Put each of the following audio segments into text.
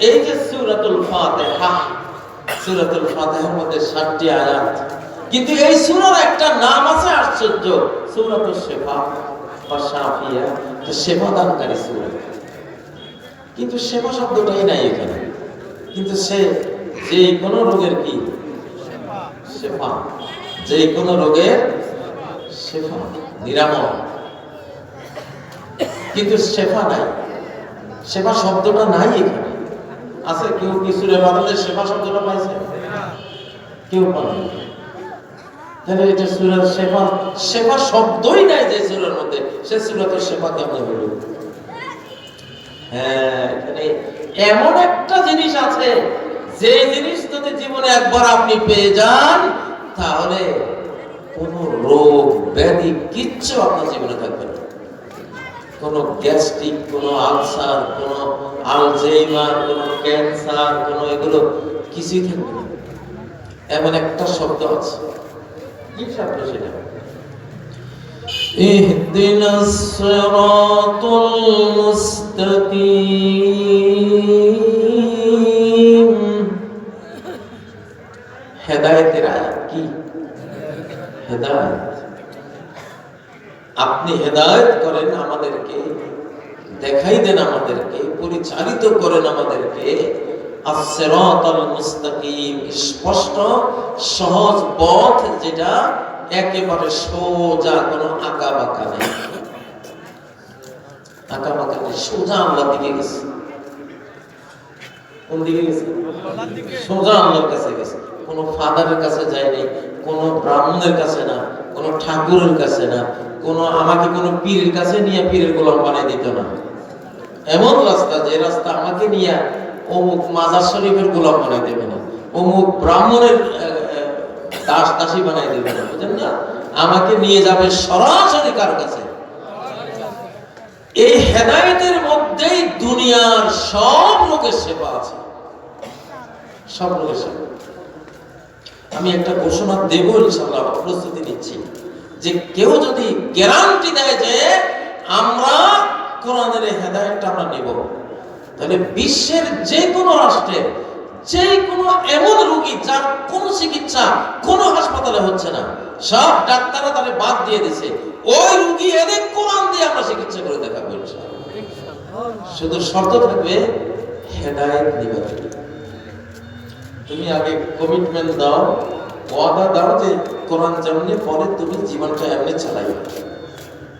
এই যে সূরাতুল ফাতিহা, সূরাতুল ফাতিহার মধ্যে 60টি আয়াত। কিন্তু এই সূরার একটা নাম আছে আশ্চর্য সূরাতুল শিফা বা শাফিয়া। তো সেবা দানকারী সূরা। কিন্তু সেবা শব্দটাই নাই এখানে। কিন্তু সে যে কোনো রোগের কি? শেফা। যে কোনো রোগের শেফা, নিরাময়। কিন্তু শেফা নাই। সেবা শব্দটা নাই এখানে। আছে? কেউ কিছু রেবাদতে সেবা শব্দটা পাইছে? কেউ পাবে তাহলে এটা সেবা সেবা শব্দই নাই যে মধ্যে। সে সেবা কেমন হলো? হ্যাঁ এমন একটা জিনিস আছে, যে জিনিস যদি জীবনে একবার আপনি পেয়ে যান, তাহলে কোন রোগ, ব্যাধি কিচ্ছু আপনার জীবনে থাকবে কোন গ্যাস্ট্রিক কোন আলসার কোন আলজেইমার কোন ক্যান্সার কোন এগুলো কিছুই থাকবে না এমন একটা শব্দ আছে কি শব্দ সেটা اهدنا الصراط المستقيم হেদায়েতের আয়াত কি হেদায়েত আপনি হেদায়ত করেন আমাদেরকে, দেখাই দেন আমাদেরকে, পরিচালিত করেন আমাদেরকে স্পষ্ট, সহজ পথ যেটা একেবারে সোজা, কোনো আঁকা বাঁকা নেই। আঁকা বাঁকা নেই, সোজা আল্লাহ দিকে গেছে। কোন দিকে গেছে? সোজা আল্লাহর কাছে গেছে। কোনো ফাদারের কাছে যায়নি কোনো ব্রাহ্মণের কাছে না, কোনো ঠাকুরের কাছে না কোনো, আমাকে কোনো পীরের কাছে নিয়ে পীরের গোলাম বানাই দিত না। এমন রাস্তা যে রাস্তা আমাকে নিয়ে অমুক মাজার শরীফের গোলাম বানাই দেবে না। অমুক ব্রাহ্মণের দাস দাসী বানাই দেবে না বুঝলেন না? আমাকে নিয়ে যাবে সরাসরি কার কাছে। এই হেদায়েতের মধ্যেই দুনিয়ার সব লোকের সেবা আছে। সব লোকের সেবা। আমি একটা ঘোষণা দেব ইনশাআল্লাহ, প্রস্তুতি নিচ্ছি। যে কেউ যদি গ্যারান্টি দেয় যে আমরা কোরআনের হেদায়েতটা আমরা নেব। তাহলে বিশ্বের যে কোনো রাষ্ট্রে যে কোনো এমন রোগী যার কোনো চিকিৎসা, কোনো হাসপাতালে হচ্ছে না, সব ডাক্তাররা তাহলে বাদ দিয়ে দিছে। ওই রুগী এনে কোরআন দিয়ে আমরা চিকিৎসা করে দেখাবো শুধু শর্ত থাকবে হেদায়েত নিবে তুমি আগে কমিটমেন্ট দাও ওয়াদা দাও যে কোরআন পরে তুমি জীবনটা এমনি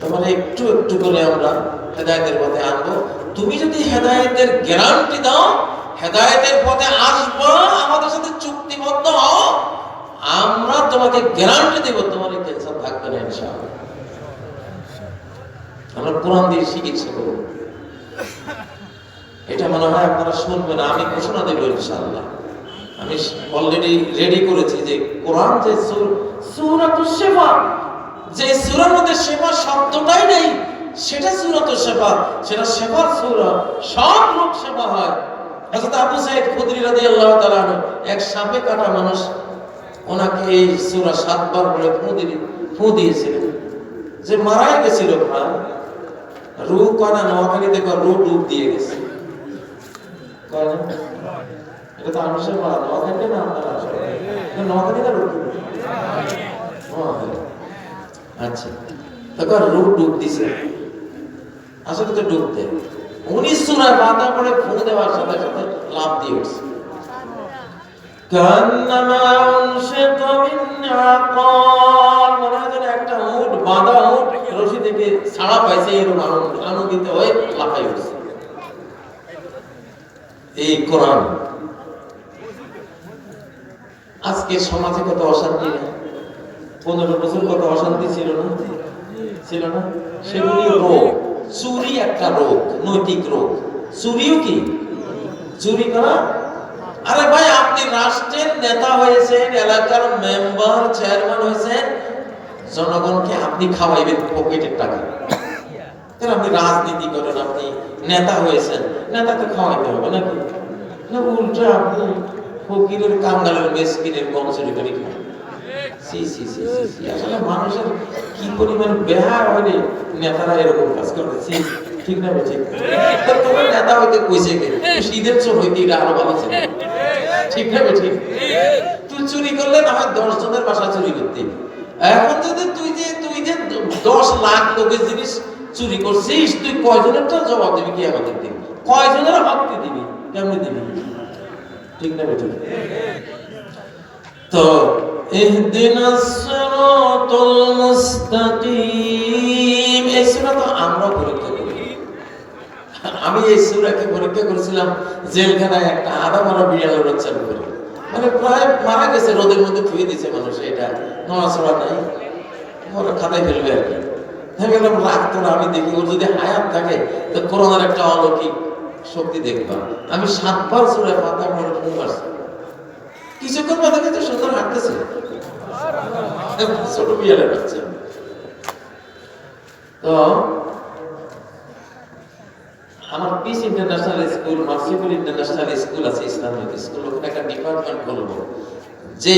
তোমার একটু একটু করে আমরা হেদায়েতের পথে আনব। তুমি যদি হেদায়েতের গ্যারান্টি দাও, হেদায়েতের পথে আসব, আমাদের সাথে চুক্তিবদ্ধ হও, আমরা তোমাকে গ্যারান্টি দেব, তোমার এই ক্যান্সার থাকবে না ইনশাআল্লাহ। আমরা কোরআন দিয়ে চিকিৎসা করব। এটা মনে হয় আপনারা শুনবেন, আমি ঘোষণা দেব ইনশাআল্লাহ। আমি অলরেডি রেডি করেছি যে কোরআন যে সূরাতুস সেবা যে সূরার মধ্যে সেবা শব্দটাই নেই, সেটা সূরাতুস সেবা সেটা সেবার সূরা, সব লোক সেবা হয়। হযরত আবু সাইদ খুদরি রাদিয়াল্লাহু তাআলা এক সাপে কাটা মানুষ, ওনাকে এই সূরা সাতবার বলে ফু দিয়ে ফু দিয়েছিলেন। যে মারাই গেছিল প্রায় রু কয়না নোয়াখালীতে রু ডুব দিয়ে গেছে। কয়? এটা তো আনুষের মারা নোয়াখালীতে না আপনারা আসলে নোয়াখালী না আচ্ছা। তখন রূপ ডুব দিছে। আসলে তো ডুব উনিশ সুরায় বাধা পড়ে ফোন দেওয়ার সাথে সাথে লাভ দিয়ে একটা উট, বাঁধা উট রশি থেকে ছাড়া পাইছে এরকম আনন্দ আনন্দিত হয়ে লাফাই উঠছে। এই কোরআন আজকে সমাজে কত অশান্তি না। পনেরো বছর কত অশান্তি ছিল না? ছিল না? সেগুলি রোগ। চুরি একটা রোগ, নৈতিক রোগ। চুরিও কি? চুরি করা? আরে ভাই, আপনি রাষ্ট্রের নেতা হয়েছেন, এলাকার মেম্বার, চেয়ারম্যান হয়েছেন। জনগণকে আপনি খাওয়াইবেন পকেটের টাকা। তাহলে আপনি রাজনীতি করেন, আপনি নেতা হয়েছেন। নেতাকে খাওয়াইতে হবে নাকি? না, উল্টা আপনি ফকিরের কাঙ্গালের মেসকিনের কম চুরি করে খান সি সি সি সি। আসলে মানুষের কি পরিমাণ বেহার হলে নেতারা এরকম কাজ করে। সি, ঠিক না, ঠিক? তোমার নেতা হইতে কইছে কে? হইতে এটা আরও ভালো ছিল। ঠিক না তুই চুরি করলে না হয় দশ জনের বাসা চুরি করতে। এখন যদি তুই যে তুই যে দশ লাখ লোকের জিনিস চুরি করছিস, তুই কয়জনের জবাব দিবি? কি আমাদের দিবি কয়জনের হক দিবি? কেমনি দিবি? ঠিক না ঠিক তো তো আমরা পরীক্ষা করি। আমি পরীক্ষা করেছিলাম, জেলখানায় একটা আধা মানে প্রায় মারা গেছে, রোদের মধ্যে মানুষ এটা। নাই। ওরা খাতায় ফেলবে আর কি। আমি দেখি, ওর যদি হায়াত থাকে, তো করোনার একটা অলৌকিক শক্তি দেখবা আমি সাতবার সুরে মনে ফোন মারছি কিছুক্ষণ বাদে কিন্তু সুন্দর হাঁটতেছে। ছোট বিয়ালের বাচ্চা। তো, আমার পিস ইন্টারন্যাশনাল স্কুল মার্সিপুর ইন্টারন্যাশনাল স্কুল আছে, ইসলামিক স্কুল ওখানে একটা ডিপার্টমেন্ট করব যে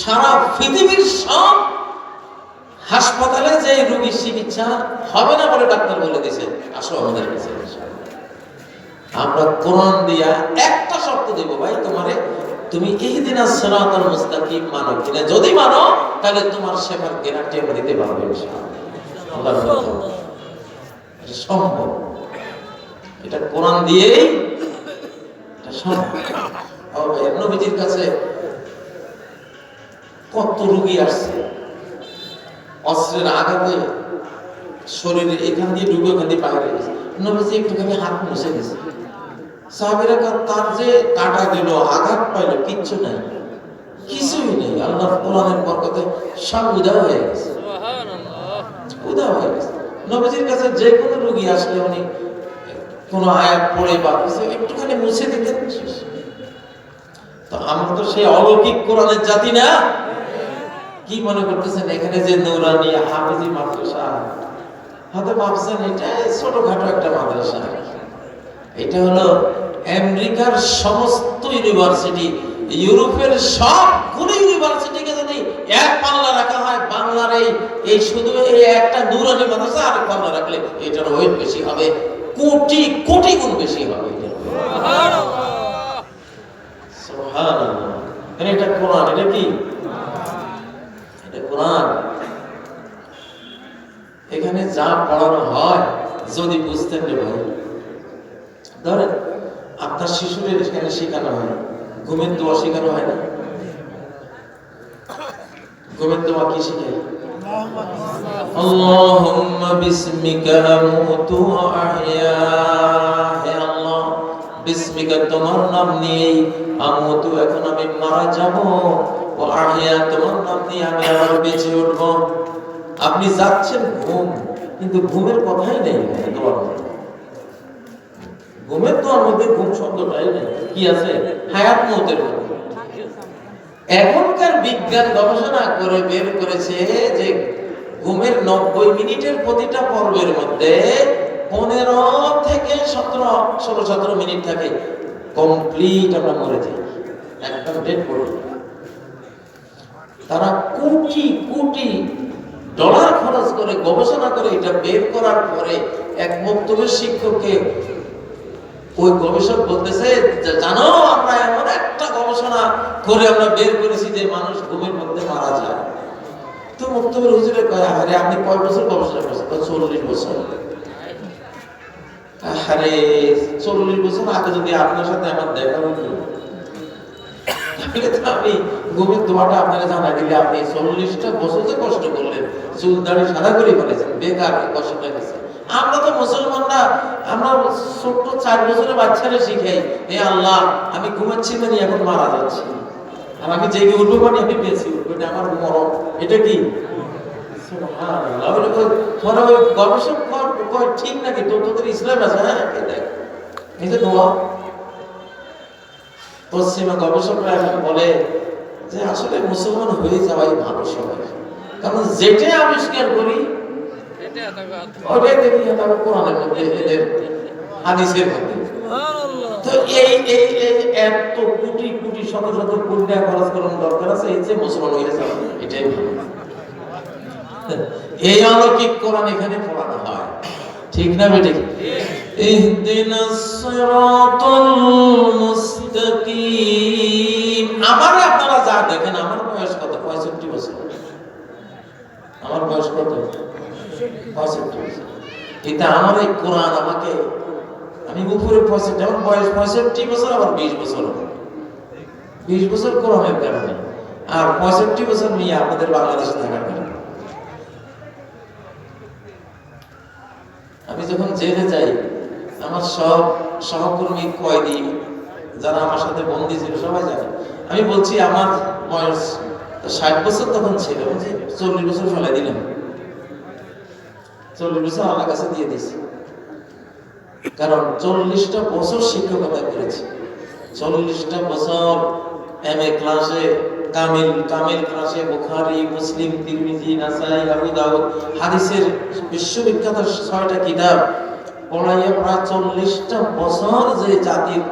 সারা পৃথিবীর সব হাসপাতালে যে রোগীর চিকিৎসা হবে না বলে ডাক্তার বলে দিয়েছে, আসো আমাদের কাছে আমরা কোরআন দিয়া একটা শর্ত দেব, ভাই, তোমারে তুমি এই দিন সিরাতাল মুস্তাকিম মানো কিনা? যদি মানো, তাহলে তোমার সেবার গ্যারান্টি আমরা দিতে পারব সম্ভব। এটা কোরআন দিয়েই নবীজির কাছে কত রোগী আসছে। অস্ত্রের আঘাতে শরীরে এখান দিয়ে ঢুকে ওখান দিয়ে বাইরে গেছে। নবীজি একটুখানি হাত মুছে গেছে। সাহাবিরা তার যে কাটা গেল আঘাত পাইলো কিচ্ছু নাই। কিছুই নেই। কোরআনের বরকতে সব উদা হয়ে গেছে। উদা হয়ে গেছে। নবীজির কাছে যে কোনো রোগী আসলে উনি কোনো আয়াত পড়ে বা কিছু একটুখানি মুছে দিতেন। তো আমরা তো সেই অলৌকিক কোরআনের জাতি না। কি মনে করতেছেন এখানে যে নৌরানি হাফিজি মাদ্রাসা? হয়তো ভাবছেন এটা ছোটখাটো একটা মাদ্রাসা। এটা হলো আমেরিকার সমস্ত ইউনিভার্সিটি, ইউরোপের সবগুলো ইউনিভার্সিটিকে যদি এক পাল্লা রাখা হয়, বাংলার এই এই শুধু এই একটা নূরানি মাদ্রাসা আর এক পাল্লা রাখলে এটার ওয়েট বেশি হবে, কোটি কোটি গুণ বেশি হবে এটা কোরআন, এটা কি? এটা কোরআন। এখানে যা পড়ানো হয়, যদি বুঝতেন রে ভাই। ধরেন আপনার শিশুদের এখানে শেখানো হয় ঘুমের দোয়া শেখানো হয় না ঘুমের দোয়া কি শেখায় اللهم باسمك أموت وأحيا হে আল্লাহ বিস্মিকা তোমার নাম নিয়েই আমুতু এখন আমি মারা যাব ও আহিয়া তোমার নাম নিয়ে আমি আবার বেঁচে উঠব আপনি যাচ্ছেন ঘুম কিন্তু ঘুমের কথাই নেই দোয়ার মধ্যে ঘুমের দোয়ার মধ্যে ঘুম শব্দটাই নেই। কি আছে? হায়াত মৌতের এখনকার বিজ্ঞান গবেষণা করে বের করেছে যে ঘুমের নব্বই মিনিটের প্রতিটা পর্বের মধ্যে পনেরো থেকে সতেরো, ষোলো, সতেরো মিনিট থাকে। কমপ্লিট আমরা মরে যাই। একদম ডেড পড়ে তারা কোটি কোটি ডলার খরচ করে গবেষণা করে এটা বের করার পরে এক বক্তব্যের শিক্ষককে ওই গবেষক বলতেছে জানো, আমরা এমন একটা গবেষণা করে আমরা বের করেছি যে মানুষ ঘুমের মধ্যে মারা যায়। তো মুক্তবের হুজুরে কয়, আরে, আপনি কয় বছর গবেষণা করছেন? চল্লিশ বছর। আরে চল্লিশ বছর আগে যদি আপনার সাথে আমার দেখা হতো আমি আপনাকে জানা দিলে আপনি চল্লিশটা বছর কষ্ট করলেন, চুল দাড়ি সাদা করে ফেলেছেন, বেকার কষ্ট গেছে আমরা তো মুসলমানরা, আমরা ছোট্ট চার বছরের বাচ্চারা শিখাই, হে আল্লাহ, আমি ঘুমাচ্ছি মানে এখন মারা যাচ্ছি। আর আমি জেগে উঠবো মানে আমি বেঁচে উঠবো, এটা আমার মরম এটা কি? গবেষক ঠিক নাকি? তোর তোদের ইসলাম আছে হ্যাঁ আবিষ্কার করি কোরআনের মধ্যে এদের হাদিসের মধ্যে। তো এই এই এই এত কোটি কোটি শত শত কোটি টাকা খরচ করার দরকার আছে এই যে মুসলমান এটাই এই অলৌকিক কোরআন এখানে পড়ানো হয়। ঠিক না আমার আপনারা যা দেখেন আমার বয়স কত? পঁয়ষট্টি বছর। আমার বয়স কত? পঁয়ষট্টি কিন্তু আমার এই কোরআন আমাকে, আমি উপরে পঁয়ষট্টি আমার বয়স পঁয়ষট্টি বছর, আবার বিশ বছর বিশ বছর কোরআনের কারণে। আর পঁয়ষট্টি বছর নিয়ে আপনাদের বাংলাদেশে থাকার কারণে। আমি যখন জেলে যাই, আমার সব সহকর্মী কয়েদি, যারা আমার সাথে বন্দি ছিল, সবাই জানে। আমি বলছি, আমার বয়স ষাট বছর তখন ছিল বলছি চল্লিশ বছর ফেলাই দিলাম। চল্লিশ আমার কাছে দিয়ে দিছি কারণ চল্লিশটা বছর শিক্ষকতা করেছি। চল্লিশটা বছর এম এ ক্লাসে কামিল কামিল ক্লাসে বুখারি, মুসলিম, তিরমিজি, নাসাই, আবু দাউদ হাদিসের বিশ্ববিখ্যাত ছয়টা কিতাব পড়াইয়া প্রায় চল্লিশটা বছর যে জাতির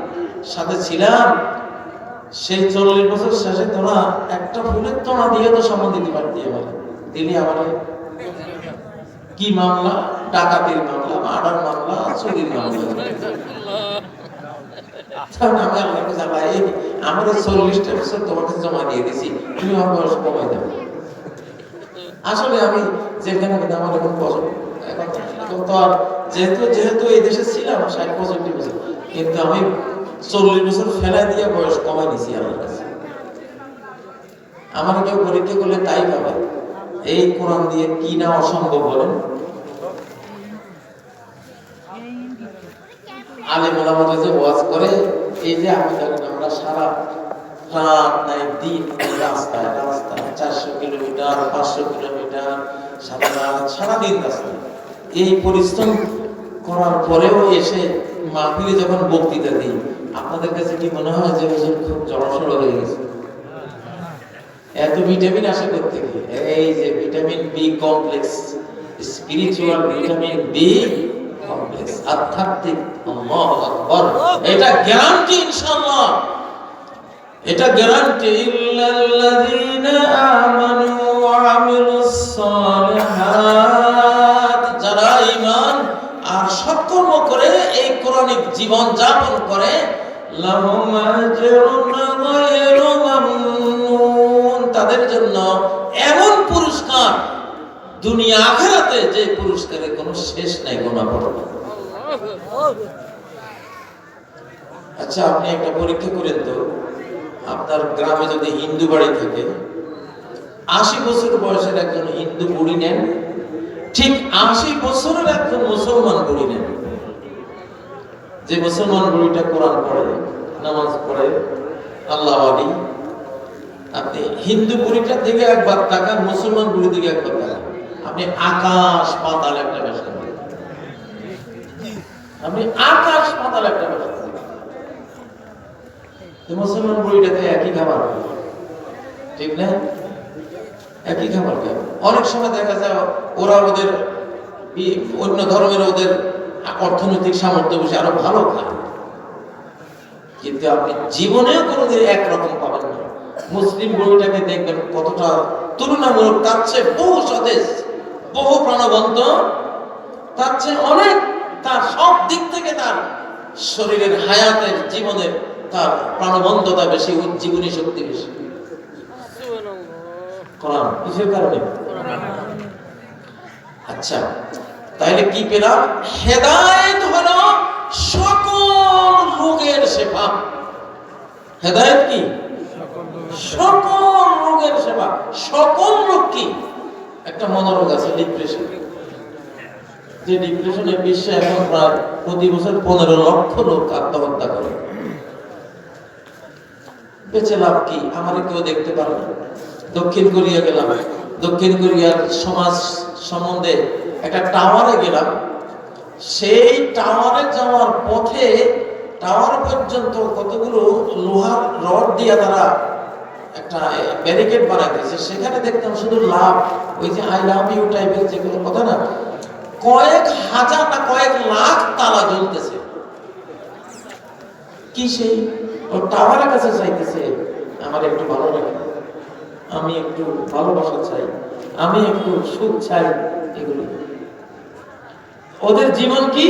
সাথে ছিলাম, সেই চল্লিশ বছর শেষে তোরা একটা ফুলের তোড়া দিয়ে তো সম্মান দিতে পারতি আমার দিলি আমার? কি মামলা? ডাকাতির মামলা, মার্ডার মামলা, চুরির মামলা। আল্লাহ এই দেশে ছিলাম, ষাট কিন্তু আমি চল্লিশ বছর ফেলা দিয়ে বয়স কমাই আমার কাছে। আমার কেউ পরীক্ষা করলে তাই পাবে এই কোরআন দিয়ে কি না অসম্ভব বলেন? আলে মোলামতে যে ওয়াজ করে, এই যে আমি ধরেন আমরা সারা রাত নাই, দিন রাস্তায় রাস্তায়, চারশো কিলোমিটার, পাঁচশো কিলোমিটার, সারা রাত, সারাদিন রাস্তায়। এই পরিশ্রম করার পরেও এসে মাহফিলে যখন বক্তৃতা দিই, আপনাদের কাছে কি মনে হয় যে হুজুর খুব জড়সড় হয়ে গেছে? এত ভিটামিন আসে গিয়ে এই যে vitamin B complex spiritual vitamin B complex, আধ্যাত্মিক, আল্লাহু আকবার। এটা গ্যারান্টি ইনশাআল্লাহ। এটা গ্যারান্টি ইল্লাল্লাযীনা আমানু ওয়া আমিলুস সালিহাত। যারা ঈমান আর সৎকর্ম করে, এই কোরআনিক জীবন যাপন করে, লাহুম আজরুন গায়রু মামনুন তাদের জন্য এমন পুরস্কার দুনিয়া আখেরাতে যে পুরস্কারের কোনো শেষ নাই গোনা পড়বে আচ্ছা আপনি একটা পরীক্ষা করেন তো। আপনার গ্রামে যদি হিন্দু বাড়ি থাকে, আশি বছর বয়সের একজন হিন্দু বুড়ি নেন, ঠিক আশি বছরের একজন মুসলমান বুড়ি নেন। যে মুসলমান বুড়িটা কোরআন পড়ে, নামাজ পড়ে, আল্লাহ আলী আপনি হিন্দু বুড়িটার দিকে একবার তাকান মুসলমান বুড়ি দিকে একবার তাকান আপনি আকাশ পাতাল একটা ব্যবসা আপনি আকাশ পাতাল একটা ব্যবসা মুসলমান বুড়িটাতে একই খাবার ঠিক না? একই খাবার খায় অনেক সময় দেখা যায় ওরা ওদের অন্য ধর্মের ওদের অর্থনৈতিক সামর্থ্য বেশি আরও ভালো খায়। কিন্তু আপনি জীবনেও কোনোদিন একরকম পাবেন মুসলিম বইটাকে দেখবেন কতটা তুলনামূলক, তার চেয়ে বহু সতেজ বহু প্রাণবন্ত, তার চেয়ে অনেক তার সব দিক থেকে তার শরীরের হায়াতের জীবনের তার প্রাণবন্ততা বেশি উজ্জীবনী শক্তি বেশি। কোরআন কারণে? আচ্ছা তাইলে কি পেলাম? হেদায়েত হলো সকল রোগের সেবা হেদায়েত কি? সকল রোগের সেবা। সকল রোগ কি? একটা মনোরোগ আছে ডিপ্রেশন যে ডিপ্রেশনের বিশ্বে এখন প্রায় প্রতি বছর পনেরো লক্ষ লোক আত্মহত্যা করে। বেঁচে লাভ কি? আমার কেউ দেখতে পারে না। দক্ষিণ কোরিয়া গেলাম। দক্ষিণ কোরিয়ার সমাজ সম্বন্ধে একটা টাওয়ারে গেলাম। সেই টাওয়ারে যাওয়ার পথে, টাওয়ার পর্যন্ত কতগুলো লোহার রড দিয়ে তারা একটা ব্যারিকেড বানাইতেছে সেখানে দেখতাম শুধু লাভ, ওই যে আই লাভ ইউ টাইপের যেগুলো কথা না, কয়েক হাজার না কয়েক লাখ তালা জ্বলতেছে। কি সেই? ও টাওয়ারের কাছে চাইতেছে, আমার একটু ভালো লাগে, আমি একটু ভালোবাসা চাই, আমি একটু সুখ চাই, এগুলো। ওদের জীবন কি?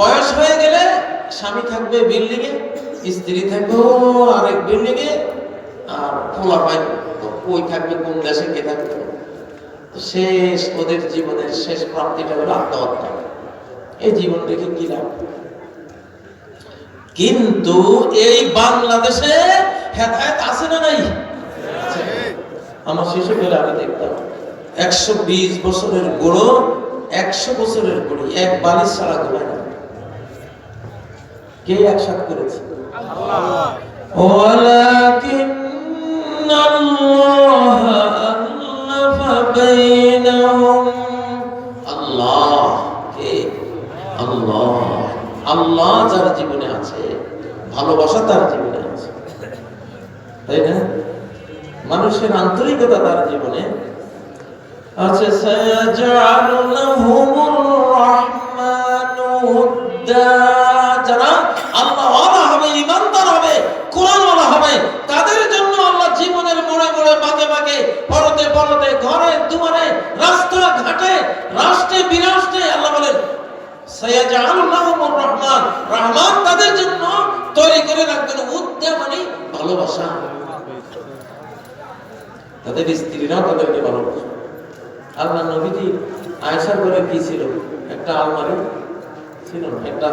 বয়স হয়ে গেলে স্বামী থাকবে বিল্ডিংয়ে, স্ত্রী থাকবে আরেক বিল্ডিংয়ে আর কই থাকবে কোন দেশে কে থাকবে? শেষ ওদের জীবনের শেষ প্রাপ্তিটা হলো আত্মহত্যা। এই জীবন কি লাভ? কিন্তু এই বাংলাদেশে হেদায়ত আছে না নাই? আমার শিশুবেলা আমি দেখতাম একশো বিশ বছরের গোড়ো একশো বছরের গড়ি এক বালিশ সারা ঘুমায় না। কে একসাথ করেছে? ওলা কি আল্লাহ যার জীবনে আছে, ভালোবাসা তার জীবনে আছে। তাই না? মানুষের আন্তরিকতা তার জীবনে আছে। সায়াজআলু লাহুমুর রাহমানু হুদ্দা যারা আল্লাহ ওয়ালা হবে ইমানদার হবে কোরআন ওয়ালা হবে তাদের জন্য আল্লাহ জীবনের মোড়ে মোড়ে বাঁকে বাঁকে পরতে ঘরে, দুয়ারে রাস্তা ঘাটে রাষ্ট্রে, বিরাষ্ট্রে, আল্লাহ বলেন তাদের জন্য তৈরি করে মানে তাদের স্ত্রীরাও তাদেরকে ভালোবাসে। আল্লাহ নবীজি আয়সার ঘরে কি ছিল? একটা আলমারি ছিল না, একটা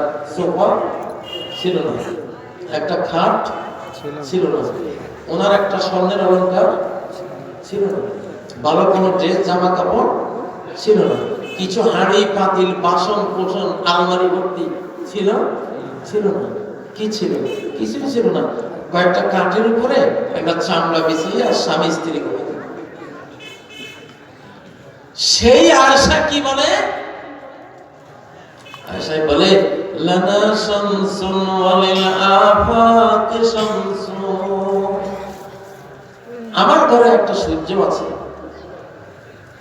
ছিল না, একটা খাট ছিল না। ওনার একটা স্বর্ণের অলঙ্কার ছিল না। ভালো কোনো ড্রেস জামা কাপড় ছিল না। কিছু হাঁড়ি, পাতিল, বাসন কোসন আলমারি, ভর্তি ছিল? ছিল না। কি ছিল? কিছুই ছিল না। কয়েকটা কাঠের উপরে একটা চামড়া বিছিয়ে আর স্বামী স্ত্রী করে সেই আয়সা কি বলে? আয়সাই বলে, লানা শামসুন ওয়ালিল আফাক শামসুন। আমার ঘরে একটা সূর্য আছে।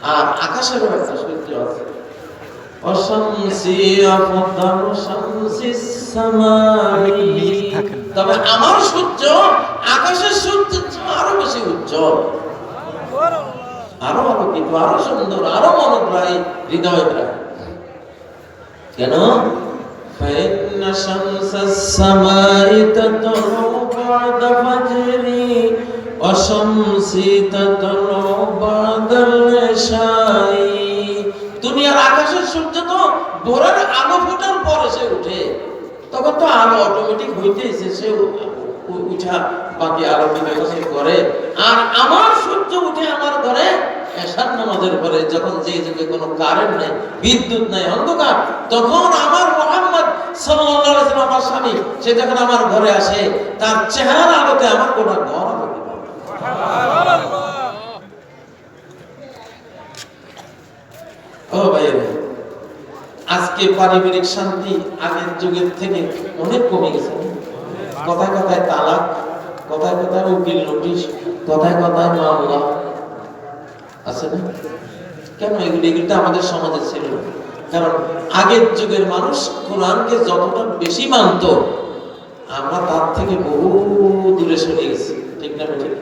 আর আকাশের একটা সূর্য আছে অশামসি আফদালু শামসিস সামাই তবে আমার সূর্য আকাশের সূর্যের চেয়ে আরো বেশি উজ্জ্বল আরো আলোকিত আরো সুন্দর আরো মনোগ্রাহী হৃদয়গ্রাহী কেন فإن شمس السماء تطلع بعد فجري وشمسي تطلع بعد দুনিয়ার আকাশের সূর্য তো ভোরের আলো ফোটার সে উঠে। তখন তো আলো অটোমেটিক হইতেছে সে উঠা বাকি আলো করে আর আমার সূর্য উঠে আমার ঘরে এসার নামাজের পরে যখন যে যুগে কোনো কারেন্ট নেই, বিদ্যুৎ নাই, অন্ধকার, তখন আমার মোহাম্মদ সাল্লাহ আমার স্বামী, সে যখন আমার ঘরে আসে, তার চেহারার আলোতে আমার কোনো ঘর আজকে পারিবারিক শান্তি আগের যুগের থেকে অনেক কমে গেছে। কথায় কথায় তালাক, কথায় কথায় উকিল নোটিশ, কথায় কথায় মামলা। আছে না? কেন এগুলি? এগুলি আমাদের সমাজে ছিল। কারণ আগের যুগের মানুষ কোরআনকে যতটা বেশি মানত, আমরা তার থেকে বহু দূরে সরে গেছি। ঠিক না, ঠিক?